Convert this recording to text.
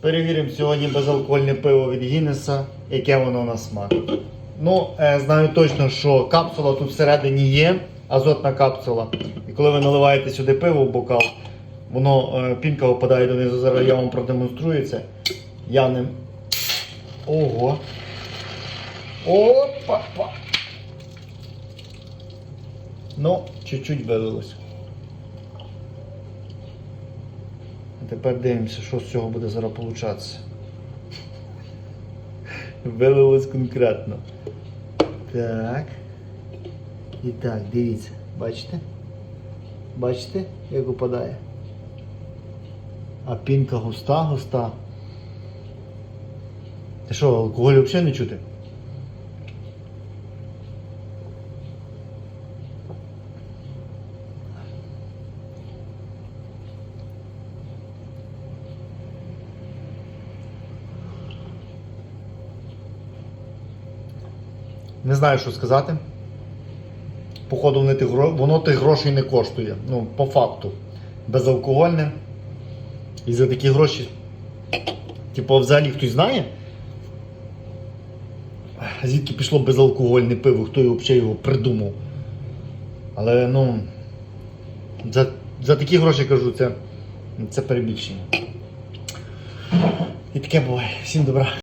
Перевіримо сьогодні безалкогольне пиво від Гіннеса, яке воно на смак. Ну, е, знаю точно, що капсула тут всередині є, азотна капсула. І коли ви наливаєте сюди пиво в бокал, воно е, пінка випадає донизу. Зараз я вам продемонструю це. Я ним. Ого. Опа-па. Ну, чуть-чуть вилилось. А тепер дивимося, що з цього буде зараз получатися. Вилилось конкретно. Так. І так, дивіться, бачите? Бачите, як упадає? А пінка густа, густа. Ти що, алкоголь взагалі не чути? Не знаю, що сказати. Походу, вони тих, воно тих грошей не коштує. Ну, по факту. Безалкогольне. І за такі гроші. Типу, взагалі хтось знає? Звідки пішло безалкогольне пиво, хто його взагалі його придумав. Але ну. За, за такі гроші кажу, це, це перебільшення. І таке буває. Всім добра.